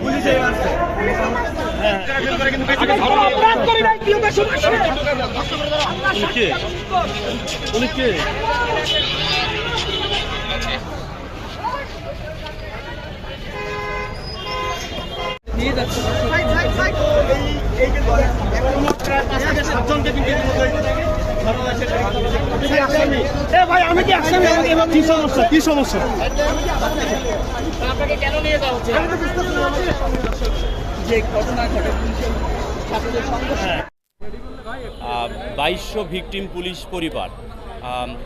পুলিশে পুলিশ হ্যাঁ কে? উনি কে সংঘর্ষ বাইশশো ভিকটিম পুলিশ পরিবার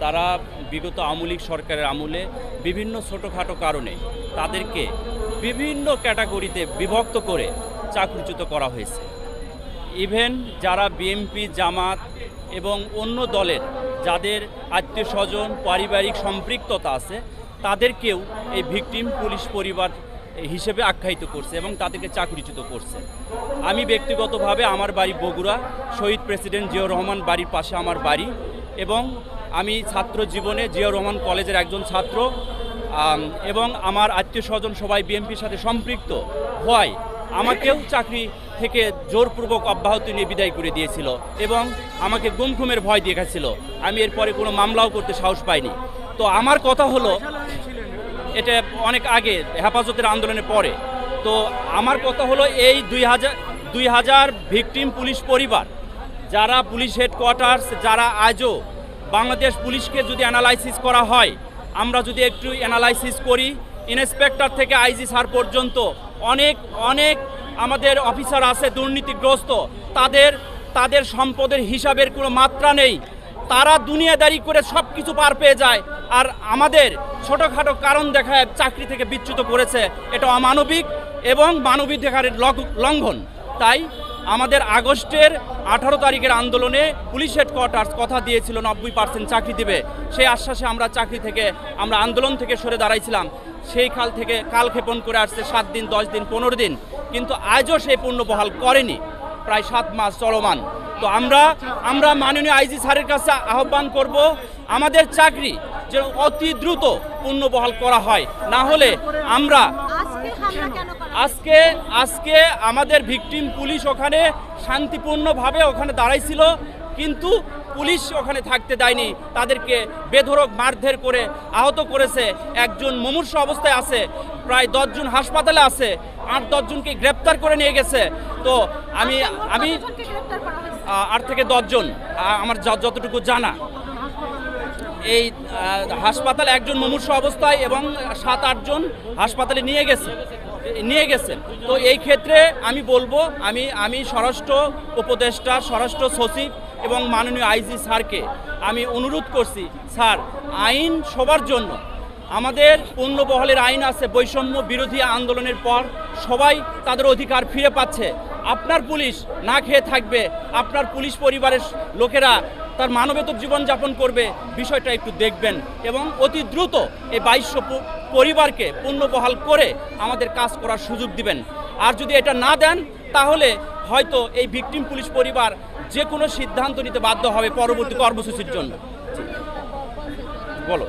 তারা বিগত আমলিক সরকারের আমলে বিভিন্ন ছোটোখাটো কারণে তাদেরকে বিভিন্ন ক্যাটাগরিতে বিভক্ত করে চাকরিচ্যুত করা হয়েছে। ইভেন যারা বিএমপি, জামাত এবং অন্য দলের যাদের আত্মীয় স্বজন পারিবারিক সম্পৃক্ততা আছে, তাদেরকেও এই ভিকটিম পুলিশ পরিবার হিসেবে আখ্যায়িত করছে এবং তাদেরকে চাকরিচ্যুত করছে। আমি ব্যক্তিগতভাবে আমার বাড়ি বগুড়া, শহীদ প্রেসিডেন্ট জিয়াউর রহমান বাড়ির পাশে আমার বাড়ি এবং আমি ছাত্র জীবনে জিয়াউর রহমান কলেজের একজন ছাত্র এবং আমার আত্মীয় স্বজন সবাই বিএনপির সাথে সম্পৃক্ত হওয়ায় আমাকেও চাকরি থেকে জোরপূর্বক অব্যাহতি নিয়ে বিদায় করে দিয়েছিল এবং আমাকে গুম খুমের ভয় দেখাচ্ছিল আমি এরপরে কোনো মামলাও করতে সাহস পাইনি। তো আমার কথা হলো, এটা অনেক আগে, হেফাজতের আন্দোলনের পরে। তো আমার কথা হলো, এই দুই হাজার দুই হাজার ভিকটিম পুলিশ পরিবার, যারা পুলিশ হেডকোয়ার্টার্স, যারা আজও বাংলাদেশ পুলিশকে যদি অ্যানালাইসিস করা হয়, আমরা যদি একটু অ্যানালাইসিস করি, ইন্সপেক্টর থেকে আইজি স্যার পর্যন্ত অনেক অনেক আমাদের অফিসার আছে দুর্নীতিগ্রস্ত। তাদের তাদের সম্পদের হিসাবের কোনো মাত্রা নেই। তারা দুনিয়াদারি করে সব কিছু পার পেয়ে যায়। আর আমাদের ছোটোখাটো কারণ দেখায় চাকরি থেকে বিচ্যুত করেছে। এটা অমানবিক এবং মানবিক দেখার লঙ্ঘন। তাই আমাদের আগস্টের আঠারো তারিখের আন্দোলনে পুলিশ হেডকোয়ার্টার্স কথা দিয়েছিল, নব্বই পার্সেন্ট চাকরি দেবে। সেই আশ্বাসে আমরা চাকরি থেকে, আমরা আন্দোলন থেকে সরে দাঁড়াইছিলাম। সেই কাল থেকে কাল ক্ষেপণ করে আসছে সাত দিন, দশ দিন, পনেরো দিন। কিন্তু আজও সেই পূর্ণ বহাল করেনি। প্রায় সাত মাস চলমান। তো আমরা আমরা মাননীয় আইজি স্যারের কাছে আহ্বান করব, আমাদের চাকরি যেন অতি দ্রুত পুনর্বহাল করা হয়। না হলে আমরা আজকে আজকে আমাদের ভিকটিম পুলিশ ওখানে শান্তিপূর্ণভাবে ওখানে দাঁড়াইছিল কিন্তু পুলিশ ওখানে থাকতে দেয়নি। তাদেরকে বেধরক মারধের করে আহত করেছে একজন মুমূর্ষ অবস্থায় আছে প্রায় দশজন হাসপাতালে আছে আট দশজনকে গ্রেপ্তার করে নিয়ে গেছে। তো আমি আমি আট থেকে দশজন আমার যতটুকু জানা। এই হাসপাতালে একজন মুমূর্ষ অবস্থায় এবং সাত আটজন হাসপাতালে নিয়ে গেছে। নিয়ে গেছেন। তো এই ক্ষেত্রে আমি বলব, আমি আমি স্বরাষ্ট্র উপদেষ্টা, স্বরাষ্ট্র সচিব এবং মাননীয় আইজি স্যারকে আমি অনুরোধ করছি, স্যার, আইন সবার জন্য। আমাদের পূর্ণবহলের আইন আছে, বৈষম্য বিরোধী আন্দোলনের পর সবাই তাদের অধিকার ফিরে পাচ্ছে। আপনার পুলিশ না খেয়ে থাকবে, আপনার পুলিশ পরিবারের লোকেরা তার মানবেতর জীবনযাপন করবে, বিষয়টা একটু দেখবেন। এবং অতি দ্রুত এই বাইশশো পরিবারকে পুনর্বহাল করে আমাদের কাজ করার সুযোগ দিবেন। আর যদি এটা না দেন, তাহলে হয়তো এই ভিকটিম পুলিশ পরিবার যে কোনো সিদ্ধান্ত নিতে বাধ্য হবে পরবর্তী কর্মসূচির জন্য। বলো।